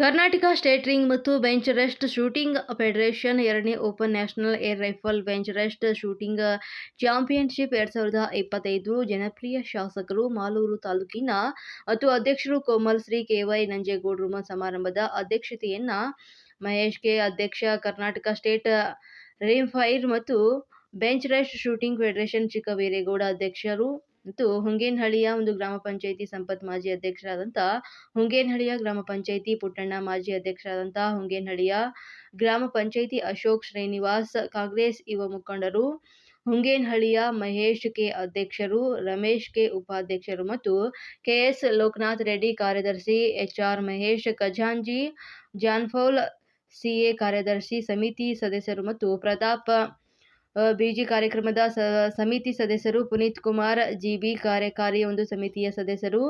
Karnataka state ring ಮತ್ತು bench rest shooting federation ಎರಡನೇ open national air rifle bench rest shooting championship ಎರಡ್ ಸಾವಿರದ ಇಪ್ಪತ್ತೈದು. ಜನಪ್ರಿಯ ಶಾಸಕರು ಮಾಲೂರು ತಾಲೂಕಿನ ಮತ್ತು ಅಧ್ಯಕ್ಷರು ಕೋಮಲ್ ಶ್ರೀ ಕೆವೈ ನಂಜೇಗೌಡರು ಸಮಾರಂಭದ ಅಧ್ಯಕ್ಷತೆಯನ್ನ ಮಹೇಶ್ ಕೆ ಅಧ್ಯಕ್ಷ, ಕರ್ನಾಟಕ ಸ್ಟೇಟ್ ರಿಮ್ಫೈರ್ ಮತ್ತು bench rest shooting federation Chikkaveregowda ಅಧ್ಯಕ್ಷರು ಮತ್ತು ಹುಂಗೇನಹಳ್ಳಿಯ ಒಂದು ಗ್ರಾಮ ಪಂಚಾಯಿತಿ ಸಂಪತ್ ಮಾಜಿ ಅಧ್ಯಕ್ಷರಾದಂಥ ಹುಂಗೇನಹಳ್ಳಿಯ ಗ್ರಾಮ ಪಂಚಾಯಿತಿ ಪುಟ್ಟಣ್ಣ ಮಾಜಿ ಅಧ್ಯಕ್ಷರಾದಂಥ ಹುಂಗೇನಹಳ್ಳಿಯ ಗ್ರಾಮ ಪಂಚಾಯಿತಿ ಅಶೋಕ್ ಶ್ರೀನಿವಾಸ್, ಕಾಂಗ್ರೆಸ್ ಯುವ ಮುಖಂಡರು, ಹುಂಗೇನಹಳ್ಳಿಯ ಮಹೇಶ್ ಕೆ ಅಧ್ಯಕ್ಷರು, ರಮೇಶ್ ಕೆ ಉಪಾಧ್ಯಕ್ಷರು ಮತ್ತು ಕೆಎಸ್ ಲೋಕನಾಥ್ ರೆಡ್ಡಿ ಕಾರ್ಯದರ್ಶಿ ಎಚ್ ಆರ್ ಮಹೇಶ್ ಖಜಾಂಜಿ ಜಾನ್ಫೌಲ್ ಸಿಎ ಕಾರ್ಯದರ್ಶಿ ಸಮಿತಿ ಸದಸ್ಯರು ಮತ್ತು ಪ್ರತಾಪ್ ಬಿಜಿ ಕಾರ್ಯಕ್ರಮದ ಸಮಿತಿ ಸದಸ್ಯರು ಪುನೀತ್ ಕುಮಾರ್ ಜಿಬಿ ಕಾರ್ಯಕಾರಿ ಒಂದು ಸಮಿತಿಯ ಸದಸ್ಯರು,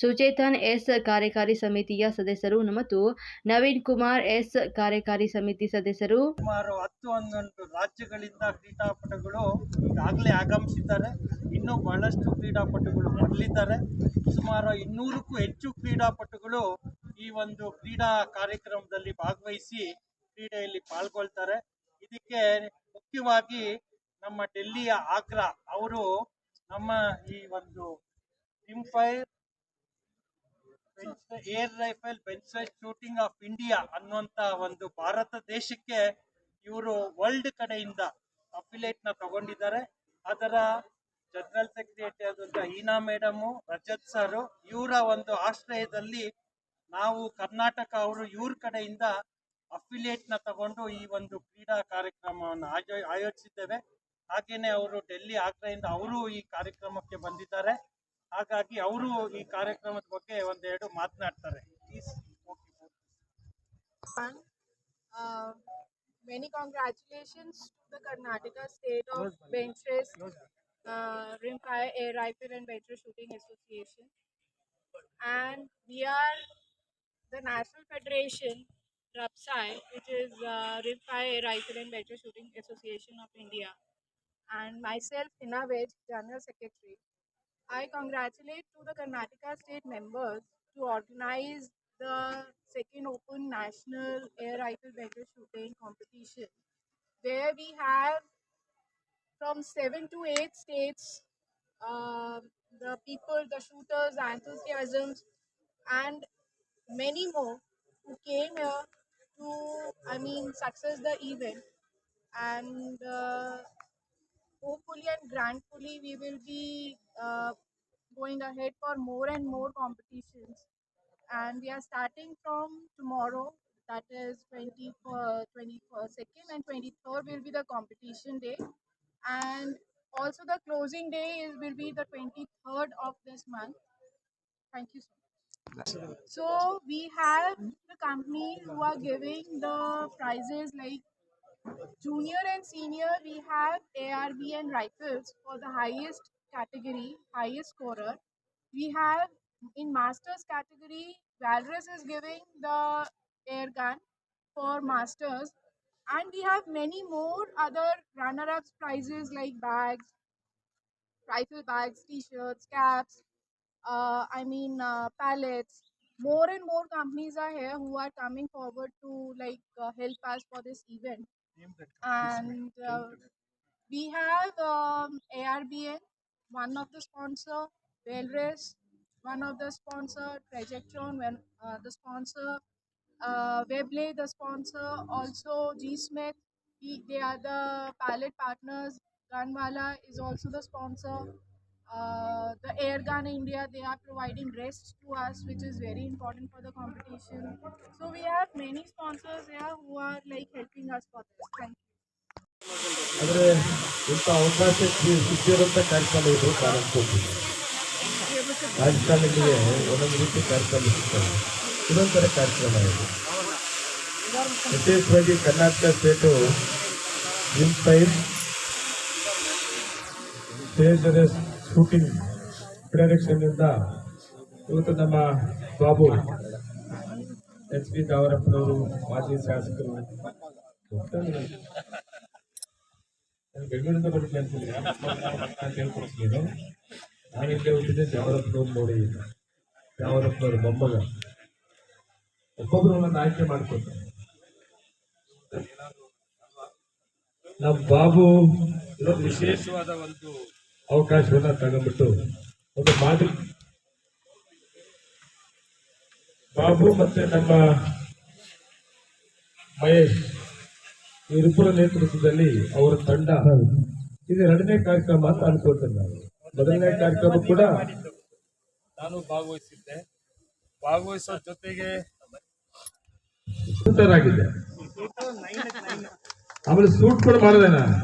ಸುಚೇತನ್ ಎಸ್ ಕಾರ್ಯಕಾರಿ ಸಮಿತಿಯ ಸದಸ್ಯರು ಮತ್ತು ನವೀನ್ ಕುಮಾರ್ ಎಸ್ ಕಾರ್ಯಕಾರಿ ಸಮಿತಿ ಸದಸ್ಯರು. ಸುಮಾರು ಹತ್ತು ಹನ್ನೊಂದು ರಾಜ್ಯಗಳಿಂದ ಕ್ರೀಡಾಪಟುಗಳು ಈಗಾಗಲೇ ಆಗಮಿಸಿದ್ದಾರೆ. ಇನ್ನೂ ಬಹಳಷ್ಟು ಕ್ರೀಡಾಪಟುಗಳು ಬರಲಿದ್ದಾರೆ ಸುಮಾರು ಇನ್ನೂರಕ್ಕೂ ಹೆಚ್ಚು ಕ್ರೀಡಾಪಟುಗಳು ಈ ಒಂದು ಕ್ರೀಡಾ ಕಾರ್ಯಕ್ರಮದಲ್ಲಿ ಭಾಗವಹಿಸಿ ಕ್ರೀಡೆಯಲ್ಲಿ ಪಾಲ್ಗೊಳ್ತಾರೆ. ಇದಕ್ಕೆ ಮುಖ್ಯವಾಗಿ ನಮ್ಮ ಡೆಲ್ಲಿಯ ಆಗ್ರಾ ಅವರು ನಮ್ಮ ಈ ಒಂದು fire air rifle bench side shooting of India ಅನ್ನುವಂತ ಒಂದು ಭಾರತ ದೇಶಕ್ಕೆ ಇವರು ವರ್ಲ್ಡ್ ಕಡೆಯಿಂದ ಅಫಿಲೇಟ್ನ ತಗೊಂಡಿದ್ದಾರೆ. ಅದರ ಜನರಲ್ ಸೆಕ್ರೆಟರಿ ಆದಂತ ಹೀನಾ ಮೇಡಮು ರಜತ್ ಸರ್, ಇವರ ಒಂದು ಆಶ್ರಯದಲ್ಲಿ ನಾವು ಕರ್ನಾಟಕ ಅವರು ಇವ್ರ ಕಡೆಯಿಂದ ಅಫಿಲಿಯೇಟ್ನ ತಗೊಂಡು ಈ ಒಂದು ಕ್ರೀಡಾ ಕಾರ್ಯಕ್ರಮವನ್ನು ಆಯೋ ಆಯೋಜಿಸಿದ್ದೇವೆ ಹಾಗೇನೆ ಅವರು ಡೆಲ್ಲಿ ಆಗ್ರಾದಿಂದ ಅವರು ಈ ಕಾರ್ಯಕ್ರಮಕ್ಕೆ ಬಂದಿದ್ದಾರೆ ಹಾಗಾಗಿ ಅವರು ಈ ಕಾರ್ಯಕ್ರಮದ ಬಗ್ಗೆ ಒಂದೆರಡು ಮಾತನಾಡ್ತಾರೆ. Uh, many congratulations to the Karnataka State of Benches, uh, Rimfire Air Rifle and Benches Shooting Association. And we are the National Federation, RAPSAI, which is uh, Rimfire Rifle and Bench Shooting Association of India. And myself, Hina Vej, General Secretary. I congratulate to the Karnataka state members to organize the second open national air rifle battle shooting competition where we have from seven to eight states um the people the shooters the enthusiasms and many more who came here to i mean success the event. And uh, hopefully and grandfully we will be uh, going ahead for more and more competitions. And we are starting from tomorrow that is 21st 22nd and 23rd will be the competition day. And also the closing day is, will be the 23rd of this month. Thank you so much so we have the companies who are giving the prizes like junior and senior we have arb and rifles for the highest category highest scorer. We have in masters category valrus is giving the air gun for masters. And we have many more other runner-ups prizes like bags rifle bags t-shirts caps i mean uh, pallets more and more companies are here who are coming forward to like uh, help us for this event Name that company. and uh, we have um, ARBN, one of the sponsor, Wellres, one of the sponsor, Trajectron, when uh, the sponsor, uh, Webley, the sponsor, also G Smith, he, they are the pilot partners. Gunwala is also the sponsor. Uh, Air Gun India, they are providing rest to us, which is very important for the competition. So we have many sponsors here who are like helping us for this. Thank you. ಆದರೆ ಇಂಥ ಅವಕಾಶ C- ಸಿಕ್ಕಿರುವಂಥ ಕಾರ್ಯಕ್ರಮ ಇದು ಕಾಣಿಸ್ಕೊಳ್ತೀವಿ ರಾಜಕಾರಣಿಗಳಿಗೆ ಒಂದೊಂದು ರೀತಿ ಕಾರ್ಯಕ್ರಮ ಸಿಗ್ತವೆ ಇದೊಂಥರ ಕಾರ್ಯಕ್ರಮ ಇದು ವಿಶೇಷವಾಗಿ Karnataka state inspire stage race shooting ಫೆಡರೇಷನ್ನಿಂದ ಇವತ್ತು ನಮ್ಮ ಬಾಬು ಎಚ್ ಪಿ ದಾವರಪ್ಪನವರು ಮಾಜಿ ಶಾಸಕರು. ಬೆಂಗಳೂರಿಂದ ಬರುತ್ತೆ ಅಂತ ಹೇಳ್ಕೊಡ್ತೀನಿ. ನಾನು ಇಲ್ಲೇ ಹುಟ್ಟಿದ್ದೆ ದ್ಯಾವರಪ್ಪನವ್ರು ನೋಡಿ. ದಾವರಪ್ಪನವ್ರ ಮೊಮ್ಮಗ. ಒಬ್ಬೊಬ್ರು ಒಂದೊಂದು ಆಯ್ಕೆ ಮಾಡ್ಕೊತಾರೆ ನಮ್ಮ ಬಾಬು ವಿಶೇಷವಾದ ಒಂದು ಅವಕಾಶವನ್ನ ತಗೊಂಡ್ಬಿಟ್ಟು ಒಂದು ಮಾದರಿ ಬಾಬು ಮತ್ತೆ ನಮ್ಮ ಮಹೇಶ್ ಇವರಿಬ್ಬರ ನೇತೃತ್ವದಲ್ಲಿ ಅವರ ತಂಡ. ಇದು ಎರಡನೇ ಕಾರ್ಯಕ್ರಮ ಅಂತ ಅನ್ಕೋತೇನೆ ನಾನು. ಮೊದಲನೇ ಕಾರ್ಯಕ್ರಮ ಕೂಡ ನಾನು ಭಾಗವಹಿಸಿದ್ದೆ. ಭಾಗವಹಿಸೋ ಜೊತೆಗೆ ಆಗಿದ್ದೆ ಆಮೇಲೆ ಸೂಟ್ ಕೂಡ ಮಾಡಿದೆ ನಾನು.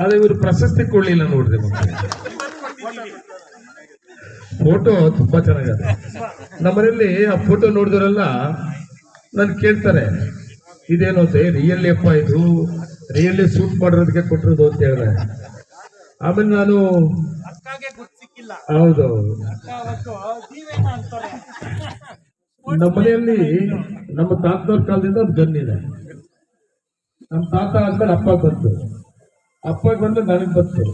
ಆದ್ರೆ ಇವರು ಪ್ರಶಸ್ತಿ ಕೊಡ್ಲಿಲ್ಲ ನೋಡ್ರಿ ಫೋಟೋ ತುಂಬಾ ಚೆನ್ನಾಗಿದೆ. ನಮ್ಮನೇಲಿ ಆ ಫೋಟೋ ನೋಡಿದ್ರೆಲ್ಲ ನನ್ ಕೇಳ್ತಾರೆ ಇದೇನು ಅಂತ ರಿಯಲ್ ಅಪ್ಪ ಇದು ರಿಯಲ್ ಶೂಟ್ ಮಾಡಿರೋದಕ್ಕೆ ಕೊಟ್ಟಿರೋದು ಅಂತ ಹೇಳಿದೆ. ಆಮೇಲೆ ನಾನು ಹೌದು. ನಮ್ಮ ಮನೆಯಲ್ಲಿ ನಮ್ಮ ತಾತನವ್ರ ಕಾಲದಿಂದ ಒಂದು ಗನ್ ಇದೆ. ನಮ್ಮ ತಾತ ಆದ್ಮೇಲೆ ಅಪ್ಪ ಬಂತು. ಅಪ್ಪ ಬಂದ್ರೆ ನನಗೆ ಬಂತು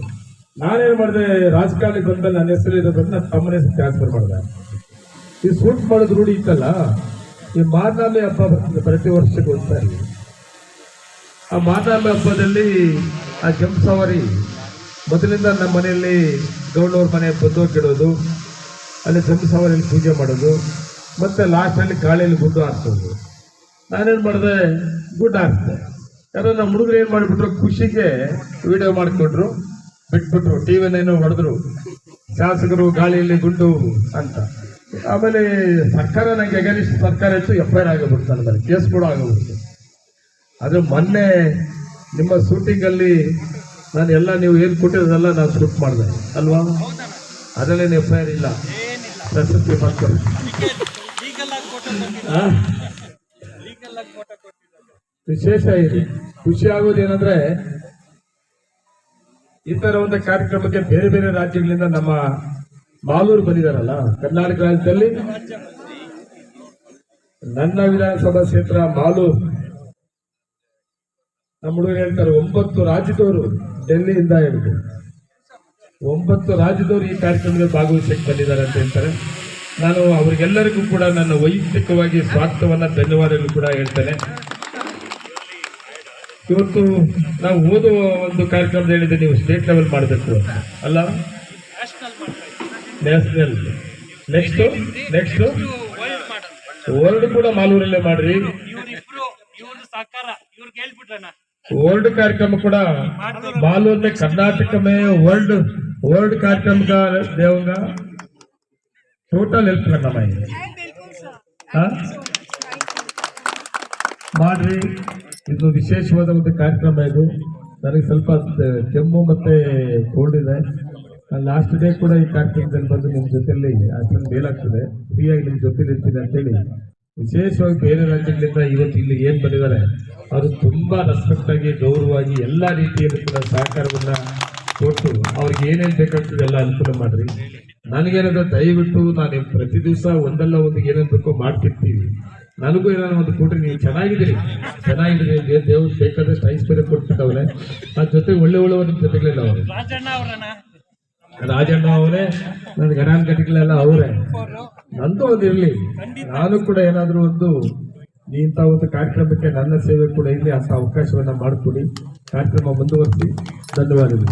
ನಾನೇನ್ ಮಾಡಿದೆ ರಾಜಕಾರಣಕ್ಕೆ ಬಂದ ನನ್ನ ಹೆಸರು ಇದೆ ಬಂದು ನನ್ನ ಹೆಸರು ಟ್ರಾನ್ಸ್ಫರ್ ಮಾಡಿದೆ. ಈ ಸೂಟ್ ಮಾಡೋದು ರೂಢಿ ಇತ್ತಲ್ಲ, ಈ ಮಾರ್ನಾಮೆ ಹಬ್ಬ ಬರ್ತದೆ ಪ್ರತಿ ವರ್ಷಕ್ಕೆ ಒಂದ್ಸಾರಿ. ಆ ಮಾರ್ನಾಮೆ ಹಬ್ಬದಲ್ಲಿ ಆ ಜಂಪ್ ಸವಾರಿ, ಮೊದಲಿಂದ ನಮ್ಮ ಮನೆಯಲ್ಲಿ ಗೌಡವ್ರ ಮನೆ ಬಂದೋಗಿಡೋದು ಅಲ್ಲಿ ಜಂಪ್ ಸವಾರಿಯಲ್ಲಿ ಪೂಜೆ ಮಾಡೋದು, ಮತ್ತೆ ಲಾಸ್ಟಲ್ಲಿ ಗಾಳಿಯಲ್ಲಿ ಗುಡ್ಡು ಹಾರಿಸೋದು. ನಾನೇನು ಮಾಡಿದೆ, ಗುಡ್ಡು ಹಾರಿಸ್ದೆ. ಯಾರೋ ನಮ್ಮ ಹುಡುಗರು ಏನು ಮಾಡಿಬಿಟ್ರು, ಖುಷಿಗೆ ವಿಡಿಯೋ ಮಾಡಿಕೊಂಡ್ರು. ಬಿಟ್ಬಿಟ್ರು ಟಿ ವಿನೇನೋ ಹೊಡೆದ್ರು. ಶಾಸಕರು ಗಾಳಿಯಲ್ಲಿ ಗುಂಡು ಅಂತ. ಆಮೇಲೆ ಸರ್ಕಾರ ನನಗೆ ಅಗೇನಿಸ್ಟ್ ಸರ್ಕಾರ ಇತ್ತು ಎಫ್ ಐ ಆರ್ ಆಗಿಬಿಡ್ತು ನನ್ನ ಕೇಸ್ ಕೂಡ ಆಗಿಬಿಡ್ತು. ಆದರೆ ಮೊನ್ನೆ ನಿಮ್ಮ ಶೂಟಿಂಗಲ್ಲಿ ನಾನು ಎಲ್ಲ ನೀವು ಏನು ಕೊಟ್ಟಿರೋದೆಲ್ಲ ನಾನು ಶೂಟ್ ಮಾಡಿದೆ, ಅಲ್ವಾ? ಅದರಲ್ಲೇನು ಎಫ್ ಐ ಆರ್ ಇಲ್ಲ ಪ್ರಶಸ್ತಿ ಕೊಟ್ಟಿದ್ದಾರೆ ವಿಶೇಷ ಇದೆ. ಖುಷಿ ಆಗೋದೇನಂದ್ರೆ ಈ ತರ ಒಂದು ಕಾರ್ಯಕ್ರಮಕ್ಕೆ ಬೇರೆ ಬೇರೆ ರಾಜ್ಯಗಳಿಂದ ನಮ್ಮ ಮಾಲೂರು ಬಂದಿದಾರಲ್ಲ, ಕರ್ನಾಟಕ ರಾಜ್ಯದಲ್ಲಿ? ನನ್ನ ವಿಧಾನಸಭಾ ಕ್ಷೇತ್ರ ಮಾಲೂರು ನಮ್ಮ ಹುಡುಗರು ಹೇಳ್ತಾರೆ, ಒಂಬತ್ತು ರಾಜ್ಯದವರು ಡೆಲ್ಲಿಯಿಂದ ಹೇಳಿದ್ರು ಒಂಬತ್ತು ರಾಜ್ಯದವರು ಈ ಕಾರ್ಯಕ್ರಮದಲ್ಲಿ ಭಾಗವಹಿಸಕ್ಕೆ ಬಂದಿದ್ದಾರೆ ಅಂತ ಹೇಳ್ತಾರೆ. ನಾನು ಅವರಿಗೆಲ್ಲರಿಗೂ ಕೂಡ ನನ್ನ ವೈಯಕ್ತಿಕವಾಗಿ ಸ್ವಾರ್ಥವನ್ನ, ಧನ್ಯವಾದಗಳು ಕೂಡ ಹೇಳ್ತೇನೆ. ಇವತ್ತು ನಾವು ಓದುವ ಒಂದು ಕಾರ್ಯಕ್ರಮದ ಹೇಳಿದ್ರೆ ನೀವು ಸ್ಟೇಟ್ ಲೆವೆಲ್ ಮಾಡಬೇಕು ಅಲ್ಲ? ನ್ಯಾಷನಲ್ ನೆಕ್ಸ್ಟು ನೆಕ್ಸ್ಟು ವರ್ಲ್ಡ್ ಕೂಡ ಮಾಲೂರಲ್ಲೇ ಮಾಡ್ರಿ. ವರ್ಲ್ಡ್ ಕಾರ್ಯಕ್ರಮ ಕೂಡ ಮಾಲೂರ್ನ ಕರ್ನಾಟಕ ಮೇ ವರ್ಲ್ಡ್ ವರ್ಲ್ಡ್ ಕಾರ್ಯಕ್ರಮ ದೇವಂಗ. ಟೋಟಲ್ ಹೆಲ್ಪ್ ನಮ್ಮ ಮಾಡ್ರಿ. ಇದು ವಿಶೇಷವಾದ ಒಂದು ಕಾರ್ಯಕ್ರಮ ಇದು. ನನಗೆ ಸ್ವಲ್ಪ ಕೆಮ್ಮು ಮತ್ತೆ ಕೋಲ್ಡ್ ಇದೆ. ಲಾಸ್ಟ್ ಡೇ ಕೂಡ ಈ ಕಾರ್ಯಕ್ರಮದಲ್ಲಿ ಬಂದು ನಿಮ್ಮ ಜೊತೆಯಲ್ಲಿ ಅಷ್ಟೊಂದು ಮೇಲಾಗ್ತದೆ. ಫ್ರೀಯಾಗಿ ನಿಮ್ಮ ಜೊತೆಲಿ ಇರ್ತೀನಿ ಅಂತೇಳಿ ವಿಶೇಷವಾಗಿ ಬೇರೆ ರಾಜ್ಯಗಳಿಂದ ಇವತ್ತು ಇಲ್ಲಿ ಏನು ಬಂದಿದ್ದಾರೆ, ಅವರು ತುಂಬಾ ರೆಸ್ಪೆಕ್ಟ್ ಆಗಿ, ಗೌರವವಾಗಿ ಎಲ್ಲಾ ರೀತಿಯಲ್ಲಿ ಕೂಡ ಸಹಕಾರವನ್ನು ಕೊಟ್ಟು ಅವ್ರಿಗೆ ಏನೇನು ಬೇಕಾಗ್ತದೆ ಎಲ್ಲ ಅನುಕೂಲ ಮಾಡಿರಿ. ನನಗೇನಾದ್ರು ದಯವಿಟ್ಟು ನಾನು ಪ್ರತಿ ದಿವಸ ಒಂದಲ್ಲ ಒಂದು ಏನೇನು ಬೇಕೋ ಮಾಡ್ತಿರ್ತೀವಿ. ನನಗೂ ಏನಾದ್ರು ಒಂದು ಕೊಟ್ರಿ ನೀವು ಚೆನ್ನಾಗಿದ್ದೀರಿ. ಚೆನ್ನಾಗಿದ್ದೀರಿ ದೇವ್ರು ಬೇಕಾದಷ್ಟು ಐಶ್ವರ್ಯ ಕೊಟ್ಬಿಟ್ಟವ್ರೆ. ಅದ್ರ ಜೊತೆ ಒಳ್ಳೆ ಒಳ್ಳೆ ಒಂದು ಜೊತೆಗಳಿಲ್ಲ ಅವರು. ರಾಜಣ್ಣ ಅವರೇ ನನ್ನ ಗಣಾನ್ ಕಟ್ಟಿಗಳೆಲ್ಲ ಅವರೇ. ನಂದು ಒಂದು ಇರ್ಲಿ. ನಾನು ಕೂಡ ಏನಾದರೂ ಒಂದು ಇಂಥ ಒಂದು ಕಾರ್ಯಕ್ರಮಕ್ಕೆ ನನ್ನ ಸೇವೆ ಕೂಡ ಇರಲಿ ಅಂತ ಅವಕಾಶವನ್ನ ಮಾಡಿಕೊಡಿ. ಕಾರ್ಯಕ್ರಮ ಮುಂದುವರಿಸಿ. ಧನ್ಯವಾದಗಳು.